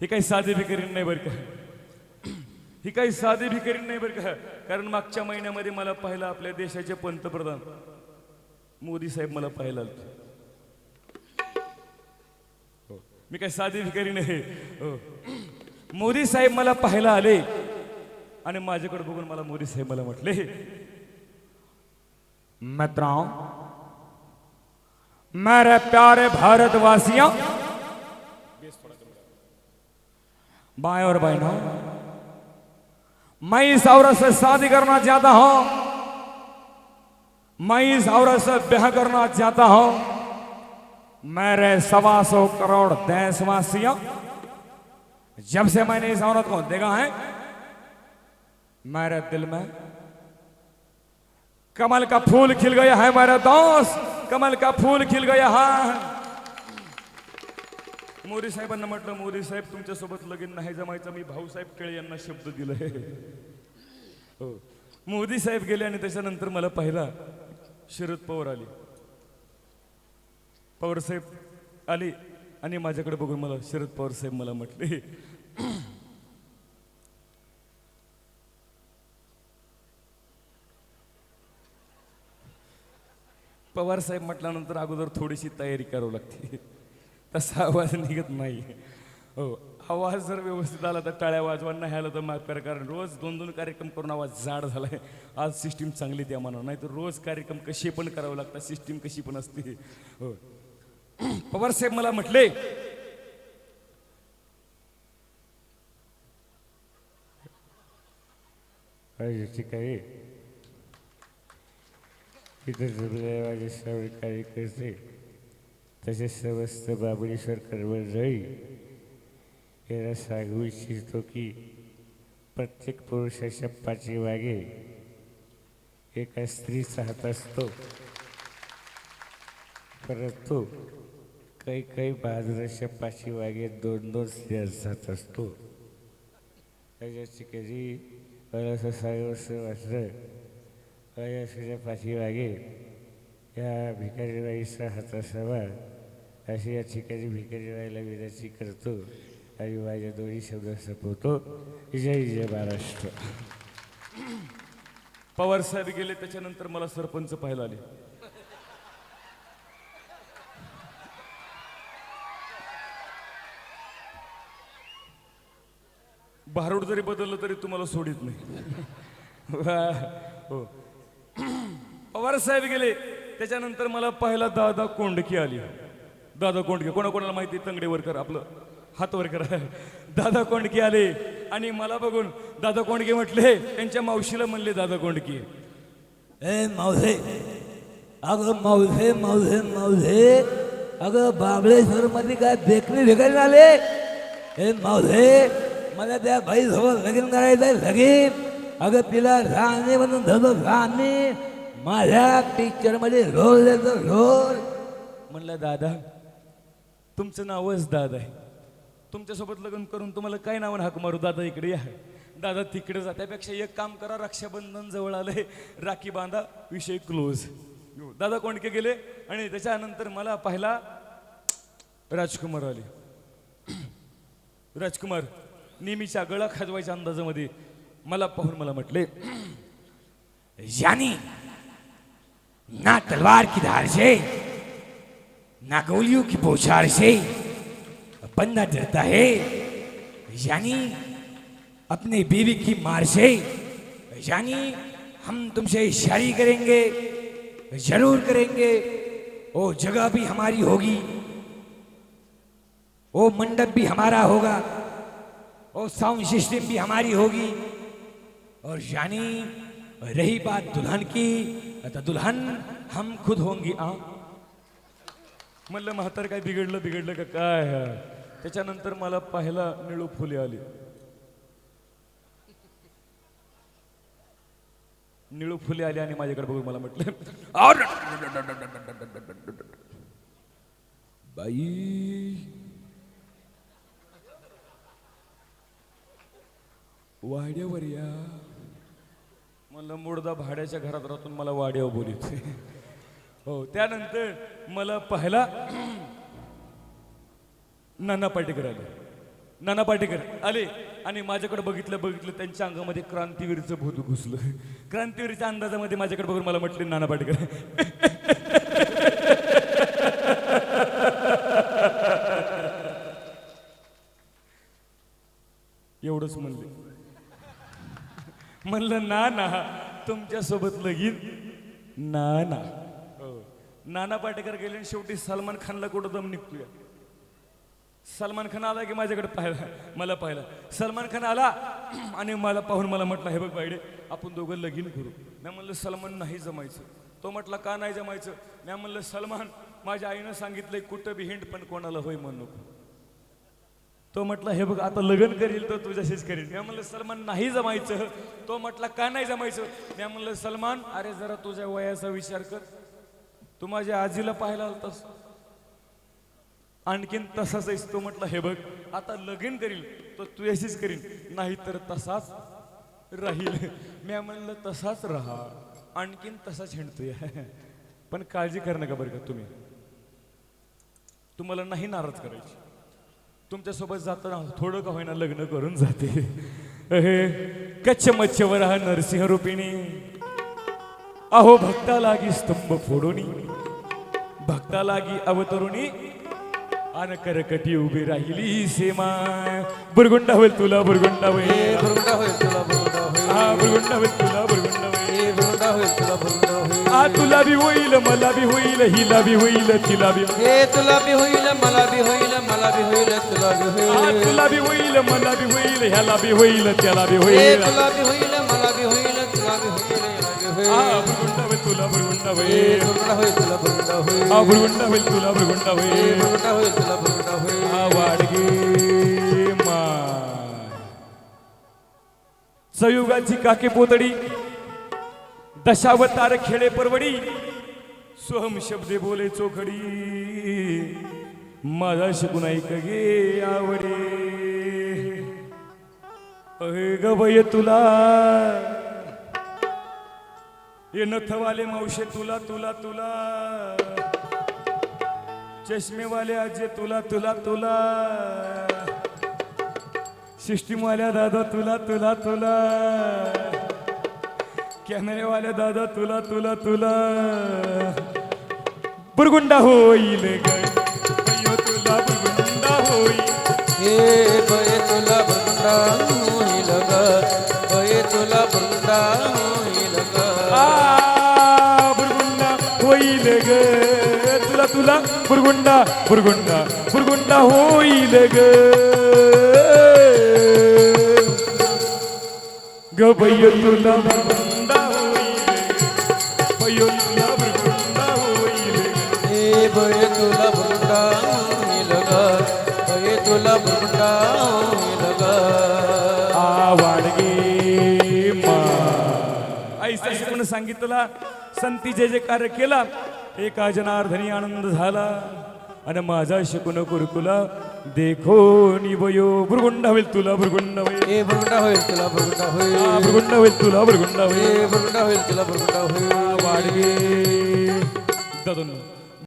ही काही साधी भिकारी नाही बरं का. ही काही साधी भिकारी नाही बरं का. कारण मागच्या महिन्यामध्ये मला पाहिलं आपल्या देशाचे पंतप्रधान. मोदी साहेब मला पाहिला हो. मी काही साधी भिकारी नाही हो. मोदी साहेब मला पाहायला आले. आणि माझ्याकडे बघून मला मोदी साहेब मला म्हटले मित्रों मेरे प्यारे भारतवासियों भाई और बहनों, मैं इस औरत से शादी करना चाहता हूँ। मैं इस औरत से ब्याह करना चाहता हूँ। मेरे सवा सौ करोड़ देशवासियों, जब से मैंने इस औरत को देखा है, मेरे दिल में कमल का फूल खिल गया है, मेरे दोस्त, कमल का फूल खिल गया है। मोदी साहेबांना म्हटलं मोदी साहेब तुमच्यासोबत लगीन नाही जमायचं. मी भाऊसाहेब केळे यांना शब्द दिलाय हो. मोदी साहेब गेले आणि त्याच्यानंतर मला पाहिला शरद पवार आले. पवार साहेब आले आणि माझ्याकडे बघून मला शरद पवार साहेब मला म्हटले पवार साहेब म्हटल्यानंतर अगोदर थोडीशी तयारी करावी लागते. तसा आवाज निघत नाही. हो आवाज जर व्यवस्थित आला तर टाळ्या वाजवा नाही आला तर माफ कारण रोज दोन दोन कार्यक्रम करून आवाज जाड झाला आहे आज सिस्टीम चांगली त्या म्हणा नाही तर रोज कार्यक्रम कसे पण करावं लागतात सिस्टीम कशी पण असते. हो. पवार साहेब मला म्हटले ठीक आहे इथं कार्यकर्ते तसेच समस्त बाबळेश्वर कर्मचारी याला सांगू इच्छितो की प्रत्येक पुरुषाच्या पाठीमागे एका स्त्रीचा हात असतो. परंतु काही काही बहादुराच्या पाठीमागे दोन दोन स्त्रियांचा हात असतो. त्याच्याची कधी मला असं सांगावं वाटलं माझ्या तुझ्या पाठीमागे या भिकारीबाईचा हात असावा. अशी या ठिकाणी भिकारीबाईला विनंती करतो आणि माझ्या दोन्ही शब्द संपवतो. जय जय महाराष्ट्र. पवार साहेब गेले त्याच्यानंतर मला सरपंच पाहायला आले. भारूड जरी बदललं तरी तुम्हाला सोडित नाही. वा, हो. पवार साहेब गेले त्याच्यानंतर मला पाहायला दादा कोंडकी आली. दादा कोंडके कोणाकोणाला माहिती तंगडे वरकर आपलं हातवर करा दादा कोंडके आले आणि मला बघून दादा कोंडके म्हटले त्यांच्या मावशीला म्हणले दादा कोंडके. ए मावसे अगं मावसे मावसे मावसे अगं बाबळेश्वर मध्ये काय देखणे भिकारी आले? ए मावसे मला त्या बाई सोबत लगीन करायचं आहे लगीन. अगं तिला राहणे म्हणून धरलं राहणे माझ्या पिक्चरमध्ये रोल देतो रोल म्हणलं दादा तुमचं नावच दादा आहे. तुमच्यासोबत लग्न करून तुम्हाला काय नावन हाक मारू? दादा इकडे या. दादा तिकडे जा. त्यापेक्षा एक काम करा. रक्षाबंधन जवळ आलंय राखी बांधा. विषय क्लोज दादा कोंडके गेले आणि त्याच्यानंतर मला पाहिला राजकुमार आले. राजकुमार नेहमीच्या गळा खाजवायच्या अंदाजामध्ये मला पाहून मला म्हटले यानी ना तलवार की धार से ना गोलियों की बौछार से बंदा डरता है। यानी अपने बीवी की मार से, यानी हम तुमसे शादी करेंगे, ज़रूर करेंगे। वो जगह भी हमारी होगी वो मंडप भी हमारा होगा वो साउंड सिस्टम भी हमारी होगी। और यानी रही बात दुल्हन की तो दुल्हन हम खुद होंगी आ म्हणलं म्हातार काय बिघडलं बिघडलं का काय त्याच्यानंतर मला पाहायला निळू फुले आली निळू फुले आली आणि माझ्याकडे बघून मला म्हटलं बाई वाड्यावर या मला मुडदा भाड्याच्या घरात राहून मला वाड्यावर बोलित हो त्यानंतर मला पहिला नाना पाटेकर आले. नाना पाटेकर आले आणि माझ्याकडे बघितलं बघितलं त्यांच्या अंगामध्ये क्रांतीवीरचं भूत घुसलं. क्रांतीवीरच्या अंदाजामध्ये माझ्याकडे बघून मला म्हटले नाना पाटेकर. एवढंच म्हणले. म्हणलं ना ना तुमच्यासोबत लगीन ना ना नाना पाटेकर गेले आणि शेवटी सलमान खानला कुठं दम निघतोय. सलमान खान आला की माझ्याकडे पाहिला मला पाहिला सलमान खान आला आणि मला पाहून मला म्हटलं हे बघ बायडे आपण दोघं लगीन करू. मी म्हणलं सलमान नाही जमायचं. तो म्हटला का नाही जमायचं? मी म्हणलं सलमान माझ्या आईनं सांगितलंय कुठं बी हिंड पण कोणाला होय म्हण नको. तो म्हटला हे बघ आता लग्न करील तर तुझ्याशीच करील मी म्हणलं सलमान नाही जमायचं. तो म्हटला का नाही जमायचं? मी म्हणलं सलमान अरे जरा तुझ्या वयाचा विचार कर. तू माझ्या आजीला पाहायला आलतास. आणखीन तसाच आहेस तो म्हटला हे बघ आता लगीन करील तर अशीच करीन नाही तर तसाच राहील. मी म्हणलं तसाच राहा आणखीन तसाच हिंडतोय. पण काळजी कर नका बरं का तुम्ही. तुम्हाला नाही नाराज करायची. तुमच्यासोबत जाताना थोडं का होईना लग्न करून जाते. अहे कच्छ मच्छवर हा नरसिंह रूपिणी. अहो भक्ता लागी स्तंभ फोडोनी. भक्ता लागी अवतरुणी आन करकटी उभी राहिली सेमा बुरगुंडा होईल तुला बुरगुंडा होईल बुरुंडा होईल तुला बुरुंडा होईल हा बुरगुंडा होईल तुला बुरगुंडा होईल ए बुरुंडा होईल तुला बुरुंडा होईल आ तुला बी होईल मला बी होईल हिला बी होईल तिला बी हे तुला बी होईल मला बी होईल मला बी होईल तुला बी होईल तुला बी होईल मला बी होईल ह्याला बी होईल त्याला बी हे होईल तुला बी होईल मला होईल तुला होईल होईल तुला होईल होईल तुला होईल होईल तुला बुरुंडा होईल आ वाडगे माय सयुगाची काके पोतडी दशावतार खेळे परवडी सोहम शब्दे बोले चोखडी. माझा शिकून ऐक गे आवडे. अहे गवय तुला ये नथवाले मावशे तुला तुला तुला. चष्मेवाले आजे तुला तुला तुला. सिस्टीमवाल्या दादा तुला तुला तुला. कॅमेरेवाल्या दादा तुला तुला तुला. बुरगुंडा होईल ग. तुला बुरगुंडा होईल. हे बये तुला बुरगुंडा होईल ग. तुला बुरगुंडा होईल. तुला बुरगुंडा बुरगुंडा बुरगुंडा होईल ग. ग बय्य तुला बुरगुंडा होईल तुला बुरगुंडा होईल बये तुला बुरुंडा होईल ग. बये तुला बुरुंडा होईल ग. वाडगे मा. ऐसा शिकून सांगितलं? संती जे जे कार्य केला. एका जनार्दनी आनंद झाला. आणि माझा शिकून कुरकुला देखो निवयो बुरगुंडा होईल तुला बुरगुंडा होईल. ए होईल तुला बुरुंडा होईल. आ, बुरगुंडा होईल तुला बुरगुंडा होईल. ए बुरुंडा होईल तुला बुरुंडा होईल. वाडगे दादून.